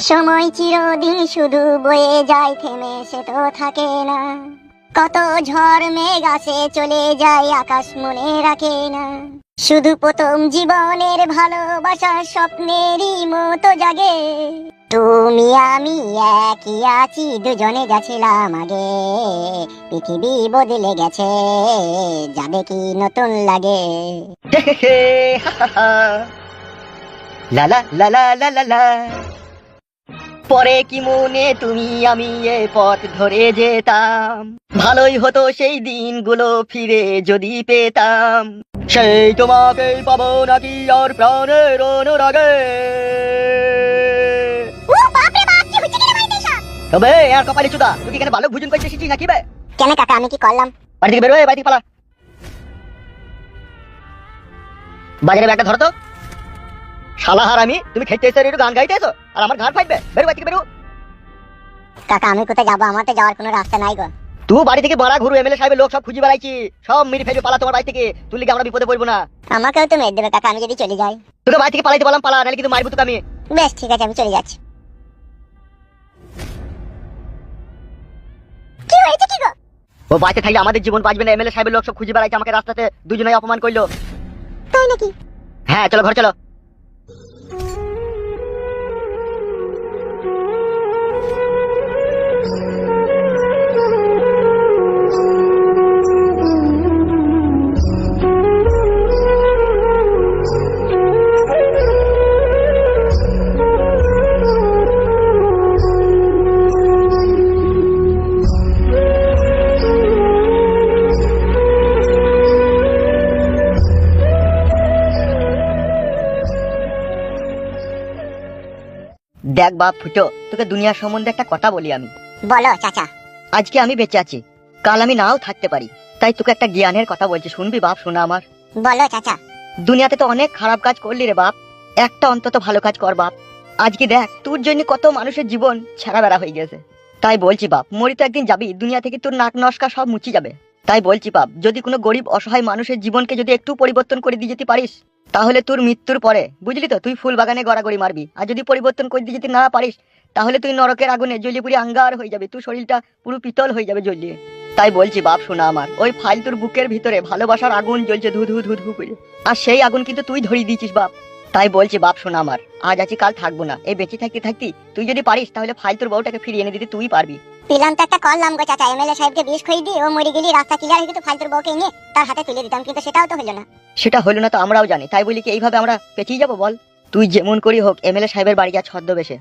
সময় চিরদিন শুধু বয়ে যায়, থেমে সে তো থাকে না। কত ঝড় মেঘ আসে, চলে যায়, আকাশ মনে রাখে না। শুধু প্রথম জীবনের ভালোবাসা, স্বপ্নেরই মতো জাগে। তুমি, আমি একই আছি, দুজনে গেছিলাম আগে। পৃথিবী বদলে গেছে, যাবে কি নতুন লাগে। পরে কি মনে তুমি আমি এ পথ ধরে যেতাম? ভালোই হতো সেই দিনগুলো ফিরে যদি পেতাম। সেই তোমাকে পাবো নাকি আর প্রাণের অনুরাগে? তবে আর কপালে চুদা তুই এখানে ভালো ভোজন করতে এসেছিস নাকি বে? কেন কাকা আমি কি করলাম? বাড়ি থেকে বেরোয় বাড়ি থেকে পালা। বাজারে ব্যাগটা ধরো তো শালা তুমি খেতে এসে একটু গান গাইতে এসো আর আমার ঘাট ফাইবে বেরো বাড়ি থেকে বেরো। কাকা আমি কোথায় যাব? আমার তো যাওয়ার কোনো রাস্তা নাই গো। তুই বাড়ি থেকে বাড়া ঘুরু এমএলএ সাহেবের লোক সব খুঁজে বেড়াইছি। সব মেরে ফেলবে পালা তোমার বাড়ি থেকে। তুই লিখে আমরা বিপদে পড়ব না। আমাকেও তো মেরে দেবে কাকা আমি যদি চলে যাই। তোকে বাড়ি থেকে পালাইতে বললাম পালা নাহলে কিন্তু মারবো তোকে আমি। বেশ ঠিক আছে আমি চলে যাচ্ছি। কি হয়েছে কি গো? ও বাড়িতে থাকলে আমাদের জীবন বাঁচবে না এমএলএ সাহেবের লোক সব খুঁজে বেড়াইছে আমাকে রাস্তাতে দুজনে অপমান করল। তাই নাকি? হ্যাঁ চলো ঘর চলো। দেখ বাপ ফুটো তোকে দুনিয়ার সম্বন্ধে একটা কথা বলি আমি। বলো চাচা। আজকে আমি বেঁচে আছি। কাল আমি নাও থাকতে পারি। তাই তোকে একটা জ্ঞানের কথা বলছি শুনবি বাপ শোনা আমার। বলো চাচা। দুনিয়াতে তো অনেক খারাপ কাজ করলি রে বাপ। একটা অন্তত ভালো কাজ কর বাপ। আজকে দেখ তোর জন্য কত মানুষের জীবন ছেঁড়া বেড়া হয়ে গেছে। তাই বলছি বাপ মরি তো একদিন যাবি দুনিয়া থেকে তোর নাক নস্কা সব মুচি যাবে। তাই বলছি বাপ যদি কোনো গরিব অসহায় মানুষের জীবনকে যদি একটু পরিবর্তন করে দিয়ে যেতে পারিস তাহলে তোর মৃত্যুর পরে, বুঝলি তো, তুই ফুল বাগানে গড়াগড়ি মারবি। আর যদি পরিবর্তন করে দিয়ে যেতে না পারিস, তাহলে তুই নরকের আগুনে জ্বলিয়ে পুরি আঙ্গার হয়ে যাবে। তুই শরীরটা পুরো পিতল হয়ে যাবে জ্বলিয়ে তাই বলছি, বাপ শোনা আমার, ওই ফালতুর বুকের ভিতরে ভালোবাসার আগুন জ্বলছে ধু ধু ধু ধু করে। আর সেই আগুন কিন্তু তুই ধরিয়ে দিয়েছিস, বাপ। তাই বলছি, বাপ শোনা আমার, আজ আছি, কাল থাকব না। এই বেঁচে থাকতে থাকতি তুই যদি পারিস, তাহলে ফালতুর বউটাকে ফিরিয়ে এনে দিতে তুই পারবি। পিলাম তো একটা করলাম গো চাচা এমএলএ সাহেবকে বিষ খাই দিয়ে ও মরে গেলি রাস্তা ক্লিয়ার হয়ে গেছে, ফালতুর বউকে নিয়ে তার হাতে তুলে দিতাম, কিন্তু সেটাও তো হলো না। সেটা হলো না তো আমরাও জানি, তাই বলি কি এইভাবে আমরা পেঁচিয়ে যাব বল? তুই যেমন করি হোক এমএলএ সাহেবের বাড়ি যা ছদ্মবেশে।